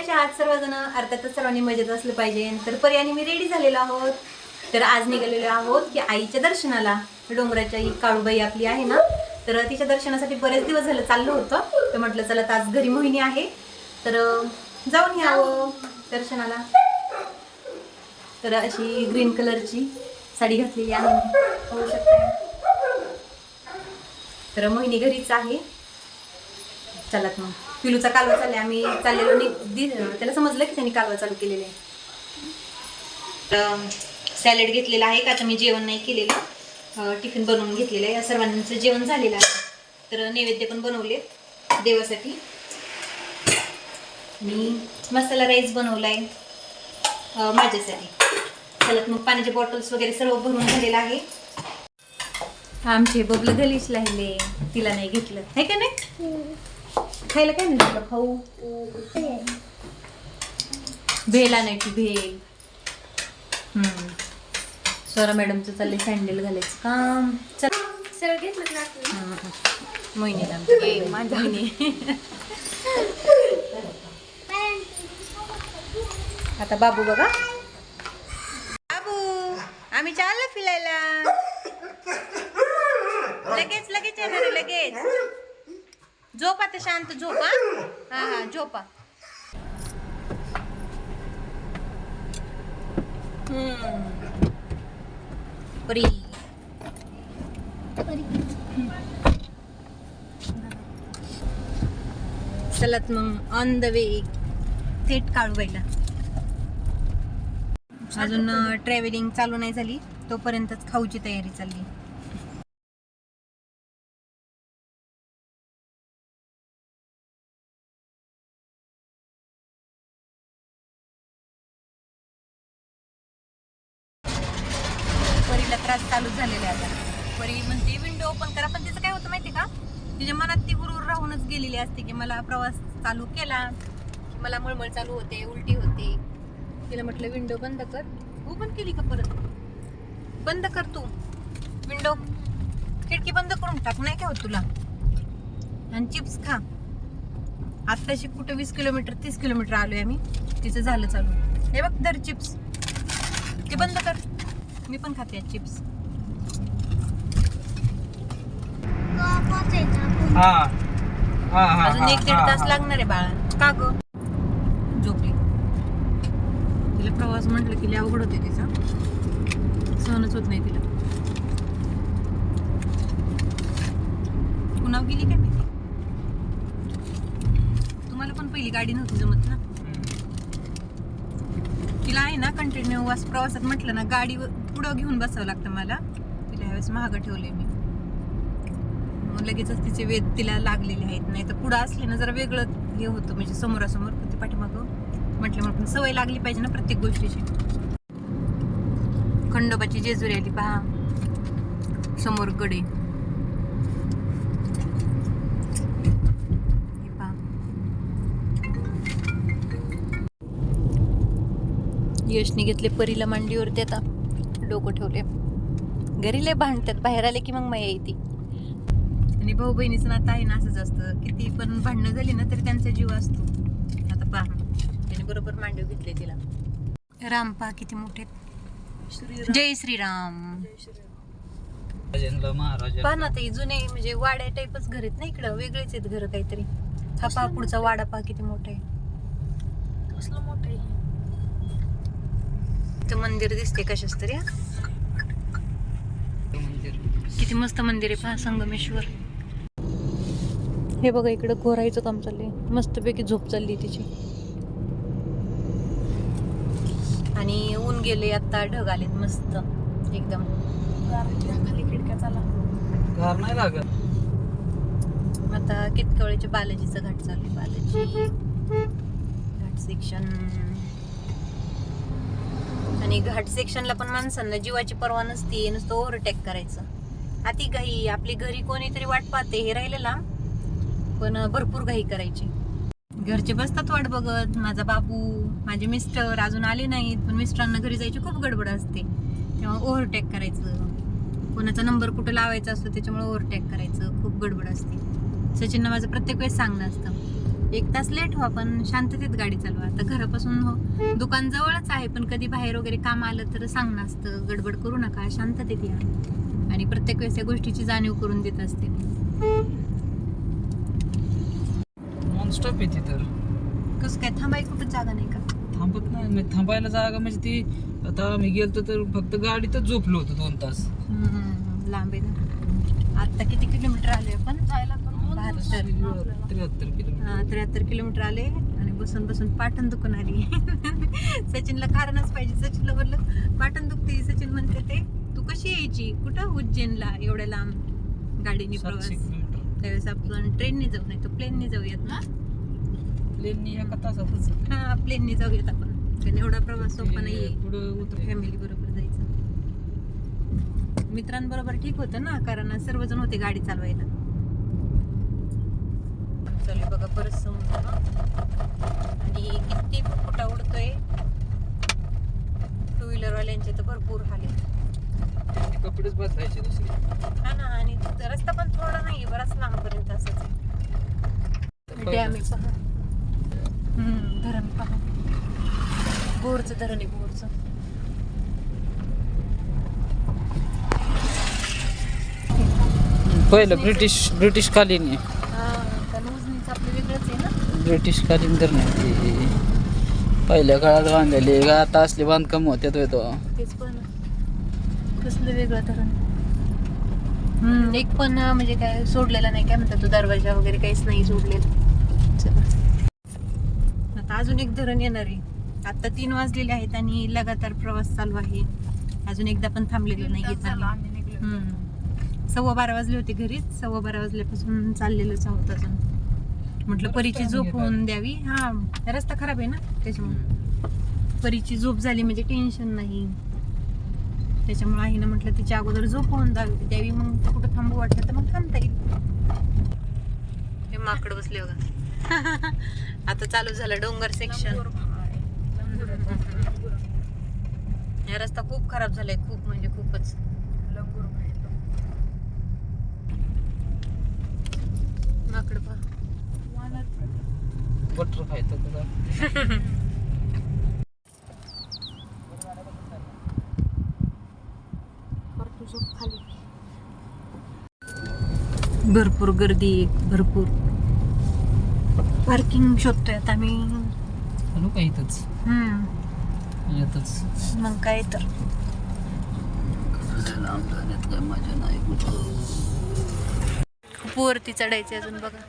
कशा आहात सर्वजण? अर्थातच सर्वांनी मजेत असलं पाहिजे. तर पर्याने मी रेडी झालेलो आहोत. तर आज निघालेलो आहोत की आईच्या दर्शनाला. डोंगराच्या ही काळूबाई आपली आहे ना? तर तिच्या दर्शनासाठी बरेच दिवस झालं चाललं होतं. तर म्हटलं चला आज घरी मोहिनी आहे. तर जाऊन यावं दर्शनाला. तर अशी ग्रीन कलरची साडी घातलेली आहे. होऊ शकते. तर मोहिनी घरीच आहे. चलात मग. पिलूचा कालवा चाललाय. आम्ही चाललेलो नि त्याला समजलं की त्यांनी कालवा चालू केलेला आहे. सॅलड घेतलेला आहे का तर मी जेवण नाही केलेलं. टिफिन बनवून घेतलेलं आहे. या सर्वांचं जेवण झालेलं आहे. तर नैवेद्य पण बनवले देवासाठी. मी मसाला राईस बनवलाय आहे माझ्यासाठी. चलत मग पाण्याचे बॉटल्स वगैरे सर्व भरून झालेलं आहे. आमचे बबलं गलीच राहिले तिला नाही घेतलं. आहे का नाही? खायला काय तुला खाऊ? भेल आणायची भेल. हम्म. स्वरा मॅडमचं चाललंय सँडल घालायचं काम. चल. घेतलं. मोहिनीला माझ्या मोहिनी. आता बाबू बघा. बाबू आम्ही चाललो फिरायला. लगेच लगेच येणार लगेच. झोपा तर शांत झोपा. हा हा झोपा. परी. चलत मग ऑन द वे थेट काळूबाईला अजून ट्रॅव्हलिंग चालू नाही झाली. तोपर्यंतच खाऊची तयारी चालली. दूर राहूनच गेलेली असते की मला प्रवास चालू केला की मला मळमळ चालू होते उलटी होते. तिला म्हटलं विंडो बंद कर. हो, ओपन केली का परत? बंद कर तू. विंडो खिडकी बंद करून टाक नाही काय होत तुला? आणि चिप्स खा. आत्ताशी कुठं वीस किलोमीटर तीस किलोमीटर आलोय आम्ही. तिचं झालं चालू. हे बघ दर चिप्स. ते बंद कर. मी पण खाते चिप्स. केव्हा हा. हा हा अजून एक दीड हा, तास हा. लागणार आहे बाळा. का ग? झोपली. तिला प्रवास म्हटलं की लय अवघड होते तिचा. सहनच होत नाही तिला. पुन्हा गेली काय माहिती तुम्हाला पण पहिली गाडी नव्हती जमत ना? तिला आहे ना कंटिन्यू वास प्रवासात म्हटलं ना गाडी पुढं घेऊन बसावं लागतं मला. तिला ह्यावेळेस महाग ठेवले मी. मग लगेचच तिचे वेद तिला लागलेले आहेत. नाही तर पुढं असले ना जरा वेगळं हे होतं. म्हणजे समोरासमोर ते पाठीमागं म्हटलं मग पण सवय लागली पाहिजे ना प्रत्येक गोष्टीची. खंडोबाची जेजुरी आली पहा. समोर गडे. पहा. यशने घेतले परीला मांडीवरती आता डोकं ठेवले. घरी लय भांडतात. बाहेर आले की मग मया येते. आणि भाऊ बहिणीचं नातं आहे ना असंच असतं. किती पण भांडणं झाली ना तरी त्यांचा जीव असतो. आता पहा. त्याने बरोबर मांडव घेतले तिला. राम पहा किती मोठे. जय श्रीराम. पहा ना ते जुने म्हणजे वाड्या टाईपच घर आहेत ना इकडं. वेगळेच आहेत घर काहीतरी. हा पहा पुढचा वाडा पहा किती मोठा आहे. कसलं मोठं आहे मंदिर दिसते कशाच तरी हा. मंदिर. किती मस्त मंदिर आहे पहा संगमेश्वर. हे बघा इकडं घोरायचं काम चाललंय मस्तपैकी झोप चालली तिची. आणि ऊन गेले आता ढग आलेत मस्त एकदम. खिडक्या चाला. घर नाही लागत. आता बालाजीचं घाट चालू आहे बालाजी. घाट सेक्शन आणि घाट सेक्शनला पण माणसांना जीवाची पर्वा नसते नुसतं ओव्हरटेक करायचं. अति घाई आपली घरी कोणीतरी वाट पाहते हे राहिलं लांब पण भरपूर घाई करायची. घरचे बसतात वाट बघत माझा बाबू माझे मिस्टर अजून आले नाहीत पण मिस्टरांना घरी जायची खूप गडबड असते. तेव्हा ओव्हरटेक करायचं. कोणाचा नंबर कुठं लावायचा असतो त्याच्यामुळे ओव्हरटेक करायचं. खूप गडबड असते. सचिननं माझं प्रत्येक वेळेस सांगणं असतं. एक तास लेट व्हा पण शांततेत गाडी चालवा. आता घरापासून हो दुकान जवळच आहे पण कधी बाहेर वगैरे काम आलं तर सांगणं असतं. गडबड करू नका शांततेत या. आणि प्रत्येक वेळेस या गोष्टीची जाणीव करून देत असते. मी नॉनस्टॉप येते तर. कसं काय? थांबाय कुठं जागा नाही का? थांबत नाही म्हणजे थांबायला जागा म्हणजे ती आता आम्ही गेलतो तर फक्त गाडीतच झोपलो होतो दोन तास. हम्म, लांब आहे ना. आता किती किलोमीटर आले आपण? जायला तर दोन दिवस बहात्तर. लागतील आपल्याला. त्र्याहत्तर किलोमीटर. त्र्याहत्तर किलोमीटर आले आणि बसून बसून पाटण दुखून आली. सचिनला कारणच पाहिजे. सचिनला बोललं पाटण दुखते सचिन म्हणते ते तू कशी यायची? कुठं उज्जैनला एवढ्या लांब गाडीने प्रवास? किलोमीटर. त्यावेळेस आपण ट्रेनने जाऊ नाही तर प्लेनने जाऊयात ना? प्लेननी एका तासातच हा प्लेनने जाऊयात आपण. कारण एवढा प्रवास सोपा नाहीये. पुढं उतर. फॅमिली बरोबर जायचं. मित्रांबरोबर ठीक होतं ना? कारण सर्वजण होते गाडी चालवायला. चालू बघा परत समुद्र. आणि किती फुटा उडतोय? टू व्हीलर वाल्यांचे तर भरपूर हाल आहेत. कपडेच बदलायचे दुसरे. हा ना आणि रस्ता पण थोडा नाही बराच लांबपर्यंत असंच डॅम आहे पहा हम्म, धरण पहा. बोरचं धरण आहे बोरचं. पहिलं ब्रिटिश ब्रिटिश कालीन आहे. हा कारण उजनीचं आपलं वेगळंच आहे ना? ब्रिटिश कालीन तर नाही ते पहिल्या काळात बांधलेले आता असले बांधकाम होत्यात होय तो तेच पण. कसलं वेगळं धरण. हम्म एक पण म्हणजे काय सोडलेला नाही काय म्हणतात तो दरवाजा वगैरे काहीच नाही सोडलेला. अजून एक धरण येणार आहे. आता तीन वाजलेले आहेत आणि लगातार प्रवास चालू आहे. अजून एकदा पण थांबलेलं नाही. सव्वा बारा वाजले होते घरीच. सव्वा बारा वाजल्यापासून चाललेलोच आहोत अजून. म्हटलं परीची झोप होऊन द्यावी. हा रस्ता खराब आहे ना त्याच्यामुळे. परीची झोप झाली म्हणजे टेन्शन नाही. त्याच्यामुळे आहे ना म्हटलं तिच्या अगोदर झोप होऊन द्यावी. मग कुठं थांबू वाटलं तर मग थांबता येईल. हे माकड बसले बघा. आता चालू झालं डोंगर सेक्शन हा रस्ता खूप खराब झालाय खूप म्हणजे खूपच. माकड पहा. बटर खायचं तुला भरपूर गर्दी भरपूर. पार्किंग शोधतोय आता आम्ही चालू का इथंच? हम्म. येतच मग काय तर. मजा नाही कुठं? खूप वरती चढायचे अजून बघा.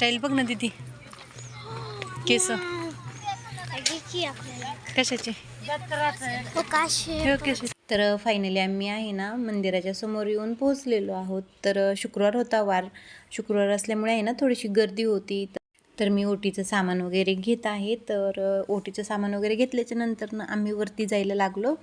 हेअरस्टाईल बघ ना दिदी. केस. कशाचे? तर फायनली आम्ही आहे ना मंदिराच्या समोर येऊन पोहोचलेलो आहोत. तर शुक्रवार होता वार. शुक्रवार असल्यामुळे आहे ना थोडीशी गर्दी होती. तर मी ओटीचं सामान वगैरे घेत आहे. तर ओटीचं सामान वगैरे घेतल्याच्या नंतर ना आम्ही वरती जायला लागलो.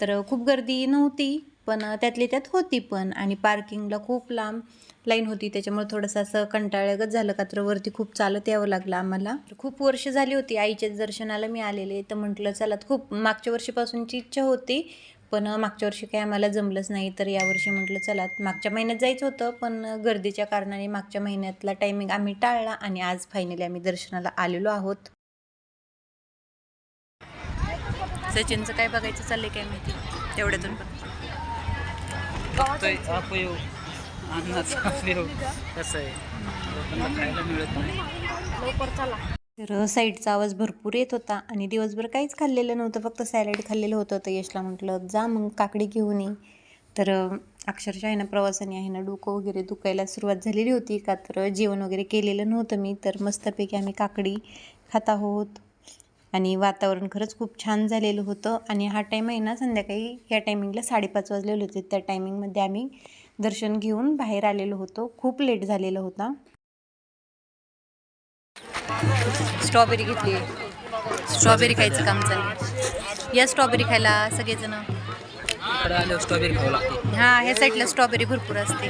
तर खूप गर्दी नव्हती पण त्यातली त्यात होती पण. आणि पार्किंगला खूप लांब. लाईन होती. त्याच्यामुळे थोडंसं असं कंटाळगत झालं का तर वरती खूप चालत यावं लागलं आम्हाला. खूप वर्ष झाली होती आईच्या दर्शनाला मी आलेले. तर म्हटलं चला खूप मागच्या वर्षीपासूनची इच्छा होती पण मागच्या वर्षी काही आम्हाला जमलंच नाही. तर यावर्षी म्हटलं चला मागच्या महिन्यात जायचं होतं पण गर्दीच्या कारणाने मागच्या महिन्यातला टायमिंग आम्ही टाळला आणि आज फायनली आम्ही दर्शनाला आलेलो आहोत. सचिनचं काय बघायचं चाललंय काय माहिती? तेवढ्यातून पण अन्नाचा अपयोग कसं आहे? लोकांना खायला मिळत नाही. लवकर चला. तर साईडचा आवाज भरपूर येत होता आणि दिवसभर काहीच खाल्लेलं नव्हतं फक्त सॅलड खाल्लेलं होतं तर यशला म्हटलं जा मग काकडी घेऊन ये. तर अक्षरशः आहे ना प्रवासाने आहे ना डोकं वगैरे दुखायला सुरुवात झालेली होती. का तर जेवण वगैरे केलेलं नव्हतं मी तर मस्तपैकी आम्ही काकडी खात आहोत. आणि वातावरण खरंच खूप छान झालेलं होतं. आणि हा टाईम आहे ना संध्याकाळी ह्या टायमिंगला साडेपाच वाजलेले होते. त्या टायमिंगमध्ये आम्ही दर्शन घेऊन बाहेर आलेलो होतो. खूप लेट झालेला होता. स्ट्रॉबेरी घेतली. स्ट्रॉबेरी खायचं काम चाललं या स्ट्रॉबेरी खायला सगळेजण? इकडे आल्यावर स्ट्रॉबेरी खावं लागते. हा ह्या साईडला स्ट्रॉबेरी भरपूर असते.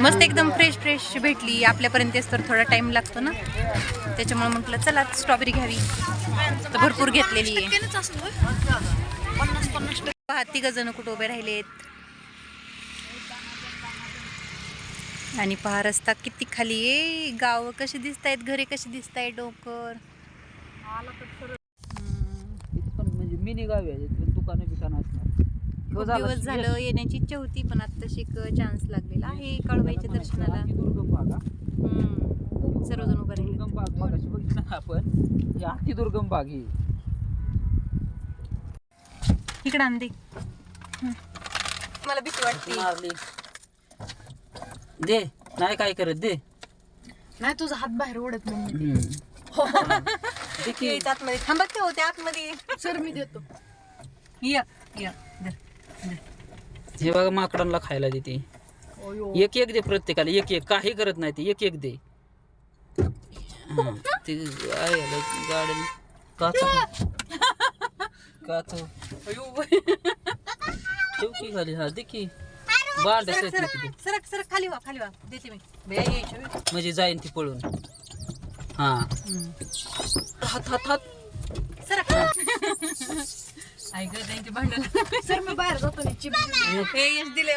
मस्त एकदम फ्रेश फ्रेश भेटली. आपल्यापर्यंत तर थोडा टाइम लागतो ना? त्याच्यामुळे म्हटलं चला स्ट्रॉबेरी घ्यावी. तर भरपूर घेतलेली आहे. पन्नास पन्नास. टक्के पहा तिघ जण कुठं उभे राहिलेत. आणि पहा रस्ता किती खाली. आहे गाव कशी दिसत आहेत घरे कशी दिसत इथं पण म्हणजे मिनी गावी आहे दुकानं बिकानं असणार. हो दिवस झालं येण्याची इच्छा होती पण आता शिक चान्स लागलेला आहे काळूबाईच्या दर्शनाला. हा. सर्वजण उभे दुर्गम भाग मगाशी बघितलं आपण. हे अति दुर्गम भाग आहे इकडे आण दे. मला भीती वाटते दे नाही काय करत दे. नाही तुझा हात बाहेर ओढत मम्मी हम्म. दे की. यायचं आतमध्ये. थांबा की होते आतमध्ये. सर मी देतो. या या धर. हे बघा माकडांना खायला देते. एक एक दे प्रत्येकाला एक एक. काही करत नाही ते एक एक दे. हा, ते आहे गार्डन काचो. काचो. ठेव की खाली हा दे की. बांड सरक सरक. सरक सरक खाली वा खाली वा. देते मी. बया यायच्या वेळी. म्हणजे जाईन ती पळून. हा. हात हात हात. सरक. ग त्यांची भांडण. सर मी बाहेर जातो नाही. चिप हे यश दिले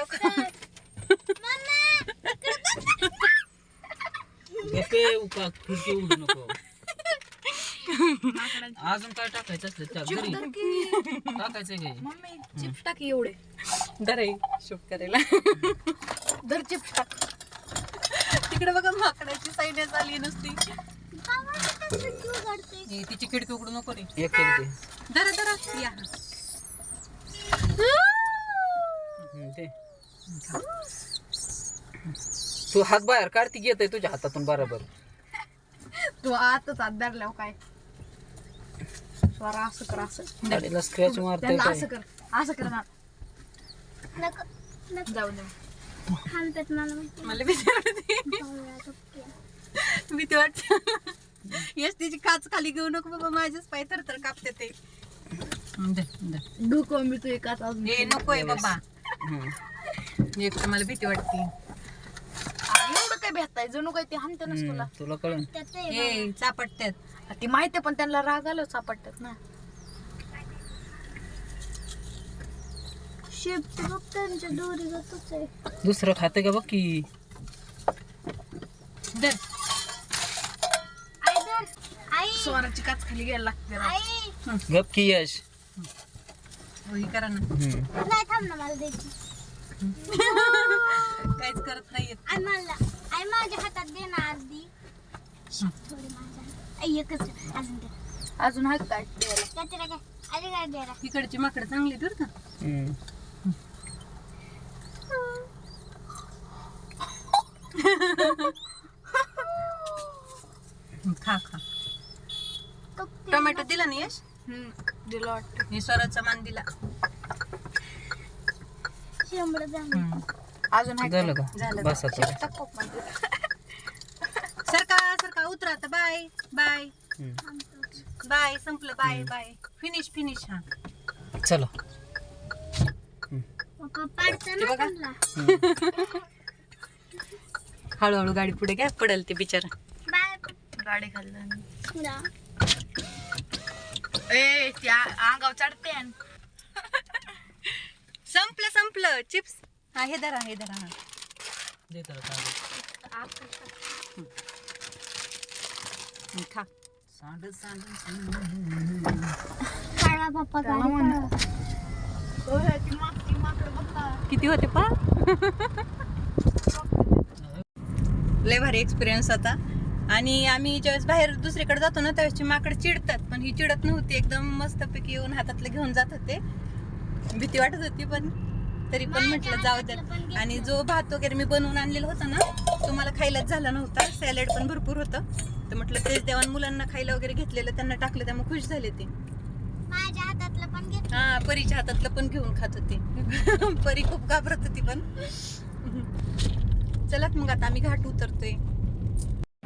गप्पे उका खिडकी उडू नको. अजून काय टाकायचं असलं त्या घरी. टाकायचं काय मम्मी चिप्स टाकी एवढे. दरे शूट करायला. धर चिप्स टाक तिकडे बघा माकडाची साईड आली नुसती. हे तिची खिडकी उघडू नको रे. एक एक दे दरा या. तू हात बाहेर काढती घेत आहे तुझ्या हातातून बरोबर. तू आतच आत धरल्यावर काय? स्वरा असं कर असं. गाडीला स्क्रॅच मारतोय त्यांना काय? असं कर असं कर ना. जाऊ दे. मला भीती वाटते. भीती वाटते. यश तिची काच खाली घेऊ नको बाबा माझेच पाय तर तर कापते ते. डुकं मी तू एकाच अजून. हे नकोय बाबा. एक तर मला भीती वाटते. एवढं काय भेटताय? जणू काय ते हाणते ना तुला. तुला कळन हे चापटतात ती माहिती पण त्यांना राग आलं सापडतात ना. दुसरं खाते का बघ की दर स्वराची काच खाली घ्यायला लागते राव. गप की यश हो, हे करा ना हम्म. काहीच करत नाहीयेत माझ्या हातात दे ना अर्धी थोडी माझ्या आई, एकच अजून दे अजून काय द्यायला? त्याच्याला काय अरे काय द्यायला इकडची माकडं चांगली बरं का हम्म. हं, खा खा. टोमॅटो दिला ना यश? दिलं वाटतं. हे स्वराचा मान दिला. झालं हं. अजून आहे झालं? का? झालं. बस आता. सरका सरका उतरा आता. Bye bye. हम्म. बाय संपलं. Bye bye. फिनिश फिनिश हा. चला मग पाडताना बघा. त्यांना हळूहळू गाडी पुढे घ्या पडेल ते बिचारा. बाय गाडी खाल्लं. ए त्या अंगावर चढते संपलं संपलं. चिप्स. हा हे धरा हे धरा हा. दे त्याला काढून. हं, खा. सांड सांड सांड. काढा पप्पा किती होते पा लय भारी एक्सपिरियन्स होता आणि आम्ही ज्यावेळेस बाहेर दुसरीकडे जातो ना त्यावेळेस माकड चिडतात पण ही चिडत नव्हती. एकदम मस्तपैकी येऊन हातातलं घेऊन जात होते. भीती वाटत होती पण तरी पण म्हटलं जाऊ द्या आणि जो भात वगैरे मी बनवून आणलेला होता ना तो मला खायलाच झाला नव्हता. सॅलड पण भरपूर होतं. तर म्हटलं तेच देवान मुलांना खायला वगैरे घेतलेलं त्यांना टाकलं त्यामुळे खुश झाले ते. माझ्या हातातलं हा परीच्या हातातलं पण घेऊन खात होते. परी खूप घाबरत होती पण. चला मग आता आम्ही घाट उतरतोय.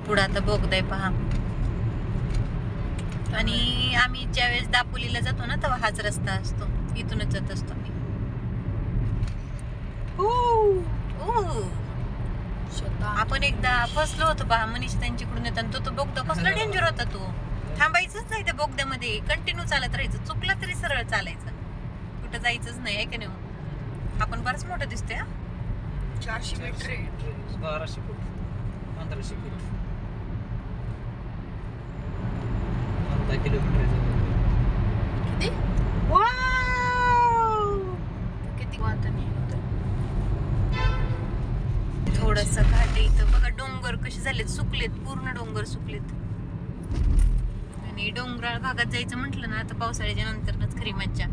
पुढं आता बोगदाय पहा. आणि आम्ही ज्यावेळेस दापोलीला जातो ना तेव्हा हाच रस्ता असतो. इथूनच जात असतो आम्ही. आपण एकदा फसलो होतो पहा मनीष त्यांच्याकडून येताना. तो तो बोगदा कसला डेंजर होता तो? थांबायचंच नाही त्या बोगद्यामध्ये. कंटिन्यू चालत राहायचं. चुकला तरी सरळ चालायचं. कुठं जायचंच नाही आहे का नाही हो? आपण बरंच मोठं दिसतोय हा? चारशे मीटर. बाराशे फूट. पंधराशे फूट. अर्धा किलोमीटर किती? किती वाहतं नाही थोडस घाट इथं. बघा डोंगर कसे झालेत सुकलेत. पूर्ण डोंगर सुकलेत. आणि डोंगराळ भागात जायचं म्हटलं ना आता पावसाळ्याच्या नंतरच खरी मज्जा.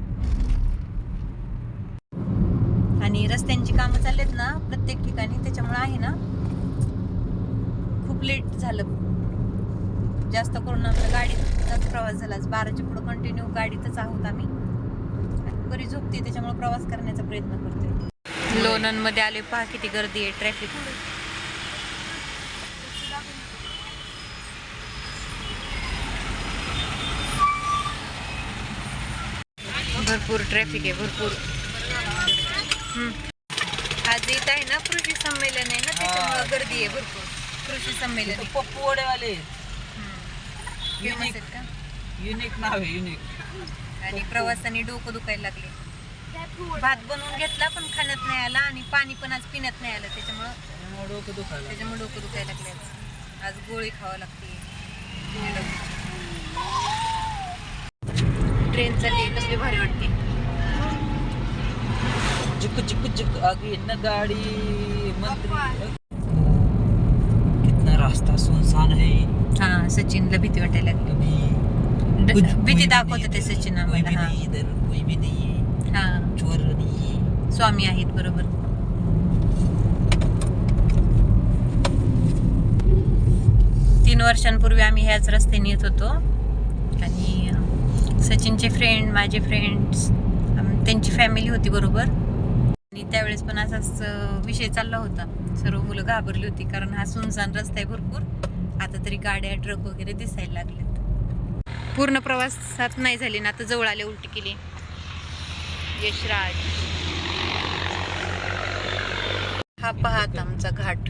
आणि रस्त्यांची कामं चाललेत ना प्रत्येक ठिकाणी त्याच्यामुळे आहे ना खूप लेट झालं. जास्त करून आपल्या गाडीतच प्रवास झाला. बाराच्या पुढे कंटिन्यू गाडीतच आहोत आम्ही. बरी झोपते त्याच्यामुळे प्रवास करण्याचा प्रयत्न करतोय लोणंदमध्ये आले पहा किती गर्दी आहे ट्रॅफिक भरपूर ट्रॅफिक आहे भरपूर. आज येत आहे ना कृषी संमेलन आहे ना त्याच्यामुळे गर्दी आहे भरपूर कृषी संमेलन. पप्पू वडेवाले हम्म. Famous आहेत का? युनिक नाव आहे युनिक आणि प्रवासाने डोकं दुखायला लागले. भात बनवून घेतला पण खाण्यात नाही आला आणि पाणी पण आज पिण्यात नाही आलं त्याच्यामुळं डोकं दुखायला त्याच्यामुळे डोकं दुखायला लागले. आज गोळी खावा लागते. ट्रेन चालली कसली भारी वाटते. चिक चिक चिक आगे न गाड़ी कितना रास्ता सुनसान है. हा सचिनला भीती वाटायला लागली. कुछ भीती दाखवते ते सचिन आम्हाला हा. इधर कोई भी नहीं है. हा. चोर नहीं है. स्वामी आहेत बरोबर. तीन वर्षांपूर्वी आम्ही ह्याच रस्त्याने येत होतो. आणि सचिनचे फ्रेंड माझे फ्रेंड्स त्यांची फॅमिली होती बरोबर. आणि त्यावेळेस पण असाच विषय चालला होता. सर्व मुलं घाबरली होती कारण हा सुनसान रस्ता आहे भरपूर. आता तरी गाड्या ट्रक वगैरे दिसायला लागल्यात पूर्ण प्रवासात नाही झाली ना आता जवळ आले उलटी केली. यशराज. हा पाहत आमचा घाट.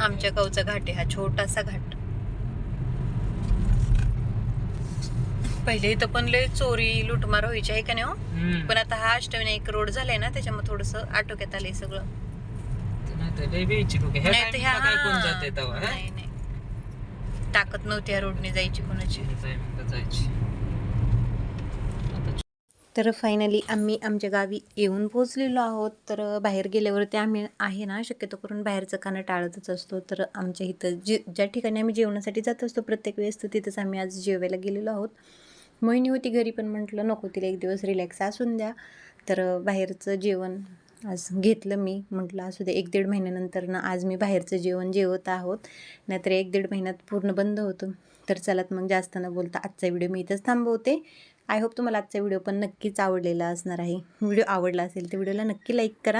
आमच्या गावचा घाट आहे हा छोटासा घाट. पहिले इथं पण लय चोरी लुटमार व्हायची आहे का नाही हो? पण आता हा अष्टविनायक रोड झालाय ना त्याच्यामुळे थोडस आटोक्यात आलंय सगळं. नाही नाही तर ह्या काय कोण जाते तेव्हा हा? नाही नाही. ताकद नव्हती या रोडने जायची कोणाची. जाय- जायची. आता तर फायनली आम्ही आमच्या गावी येऊन पोहोचलेलो आहोत. तर बाहेर गेल्यावरती आम्ही आहे ना शक्यतो करून बाहेरचं खाणं टाळतच असतो. तर आमच्या इथं जे ज्या ठिकाणी आम्ही जेवणासाठी जात असतो प्रत्येक वेळेस तर तिथंच आम्ही आज जेवायला गेलेलो आहोत. मोहिनी होती घरी पण म्हटलं नको तिला एक दिवस रिलॅक्स असून द्या. तर बाहेरचं जेवण आज घेतलं मी. म्हटलं असू दे एक दीड महिन्यानंतर ना आज मी बाहेरचं जेवण जेवत आहोत. नाहीतर एक दीड महिन्यात पूर्ण बंद होतं. तर चलात मग जास्त न बोलता आजचा व्हिडिओ मी इथंच थांबवते. आय होप तुम्हाला आजचा व्हिडिओ पण नक्कीच आवडलेला असणार आहे. व्हिडिओ आवडला असेल तर व्हिडिओला नक्की लाईक करा.